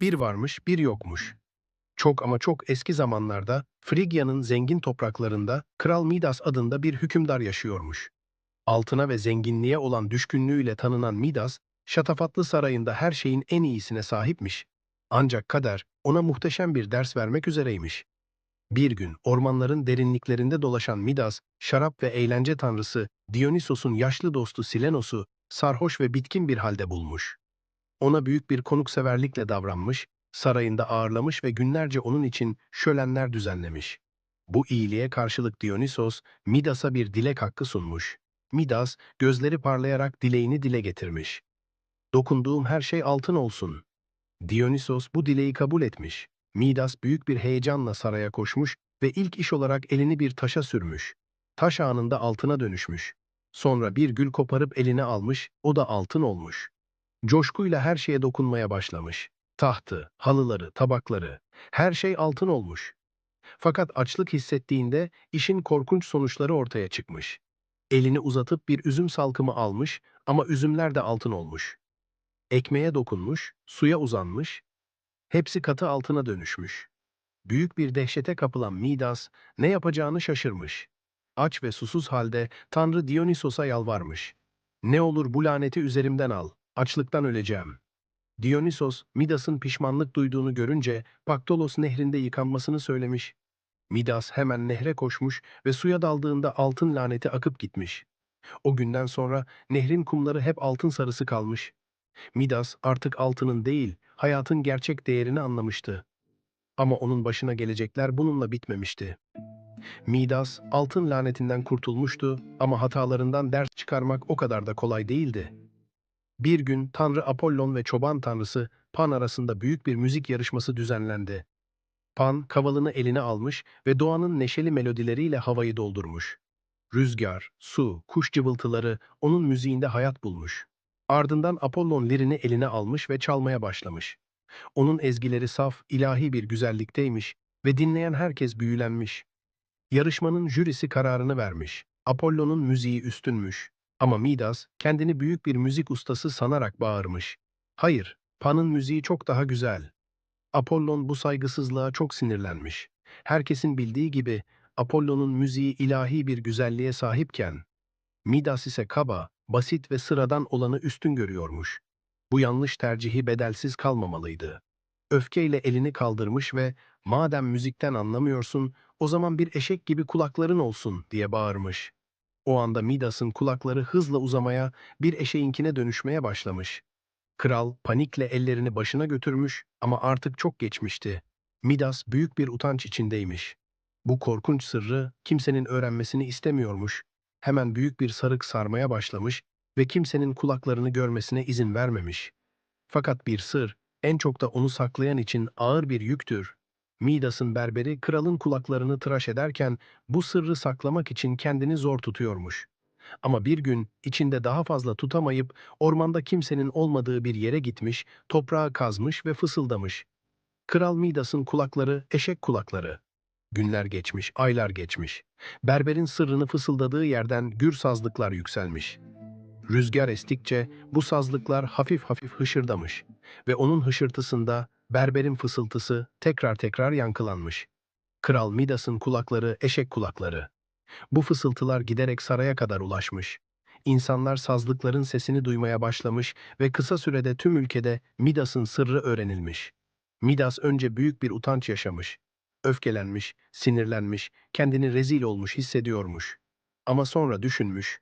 Bir varmış, bir yokmuş. Çok ama çok eski zamanlarda Frigya'nın zengin topraklarında Kral Midas adında bir hükümdar yaşıyormuş. Altına ve zenginliğe olan düşkünlüğüyle tanınan Midas, şatafatlı sarayında her şeyin en iyisine sahipmiş. Ancak kader ona muhteşem bir ders vermek üzereymiş. Bir gün ormanların derinliklerinde dolaşan Midas, şarap ve eğlence tanrısı Dionysos'un yaşlı dostu Silenos'u sarhoş ve bitkin bir halde bulmuş. Ona büyük bir konukseverlikle davranmış, sarayında ağırlamış ve günlerce onun için şölenler düzenlemiş. Bu iyiliğe karşılık Dionysos, Midas'a bir dilek hakkı sunmuş. Midas, gözleri parlayarak dileğini dile getirmiş. Dokunduğum her şey altın olsun. Dionysos bu dileği kabul etmiş. Midas büyük bir heyecanla saraya koşmuş ve ilk iş olarak elini bir taşa sürmüş. Taş anında altına dönüşmüş. Sonra bir gül koparıp eline almış, o da altın olmuş. Coşkuyla her şeye dokunmaya başlamış. Tahtı, halıları, tabakları, her şey altın olmuş. Fakat açlık hissettiğinde işin korkunç sonuçları ortaya çıkmış. Elini uzatıp bir üzüm salkımı almış ama üzümler de altın olmuş. Ekmeğe dokunmuş, suya uzanmış, hepsi katı altına dönüşmüş. Büyük bir dehşete kapılan Midas ne yapacağını şaşırmış. Aç ve susuz halde Tanrı Dionysos'a yalvarmış. Ne olur bu laneti üzerimden al, açlıktan öleceğim. Dionysos, Midas'ın pişmanlık duyduğunu görünce Paktolos nehrinde yıkanmasını söylemiş. Midas hemen nehre koşmuş ve suya daldığında altın laneti akıp gitmiş. O günden sonra nehrin kumları hep altın sarısı kalmış. Midas artık altının değil, hayatın gerçek değerini anlamıştı. Ama onun başına gelecekler bununla bitmemişti. Midas altın lanetinden kurtulmuştu ama hatalarından ders çıkarmak o kadar da kolay değildi. Bir gün Tanrı Apollon ve çoban tanrısı Pan arasında büyük bir müzik yarışması düzenlendi. Pan kavalını eline almış ve doğanın neşeli melodileriyle havayı doldurmuş. Rüzgar, su, kuş cıvıltıları onun müziğinde hayat bulmuş. Ardından Apollon lirini eline almış ve çalmaya başlamış. Onun ezgileri saf, ilahi bir güzellikteymiş ve dinleyen herkes büyülenmiş. Yarışmanın jürisi kararını vermiş. Apollon'un müziği üstünmüş. Ama Midas kendini büyük bir müzik ustası sanarak bağırmış. Hayır, Pan'ın müziği çok daha güzel. Apollon bu saygısızlığa çok sinirlenmiş. Herkesin bildiği gibi Apollon'un müziği ilahi bir güzelliğe sahipken, Midas ise kaba, basit ve sıradan olanı üstün görüyormuş. Bu yanlış tercihi bedelsiz kalmamalıydı. Öfkeyle elini kaldırmış ve madem müzikten anlamıyorsun, o zaman bir eşek gibi kulakların olsun diye bağırmış. O anda Midas'ın kulakları hızla uzamaya, bir eşeğinkine dönüşmeye başlamış. Kral panikle ellerini başına götürmüş ama artık çok geçmişti. Midas büyük bir utanç içindeymiş. Bu korkunç sırrı kimsenin öğrenmesini istemiyormuş. Hemen büyük bir sarık sarmaya başlamış ve kimsenin kulaklarını görmesine izin vermemiş. Fakat bir sır, en çok da onu saklayan için ağır bir yüktür. Midas'ın berberi kralın kulaklarını tıraş ederken bu sırrı saklamak için kendini zor tutuyormuş. Ama bir gün içinde daha fazla tutamayıp ormanda kimsenin olmadığı bir yere gitmiş, toprağı kazmış ve fısıldamış. Kral Midas'ın kulakları eşek kulakları. Günler geçmiş, aylar geçmiş. Berberin sırrını fısıldadığı yerden gür sazlıklar yükselmiş. Rüzgar estikçe bu sazlıklar hafif hafif hışırdamış ve onun hışırtısında berberin fısıltısı tekrar tekrar yankılanmış. Kral Midas'ın kulakları eşek kulakları. Bu fısıltılar giderek saraya kadar ulaşmış. İnsanlar sazlıkların sesini duymaya başlamış ve kısa sürede tüm ülkede Midas'ın sırrı öğrenilmiş. Midas önce büyük bir utanç yaşamış. Öfkelenmiş, sinirlenmiş, kendini rezil olmuş hissediyormuş. Ama sonra düşünmüş,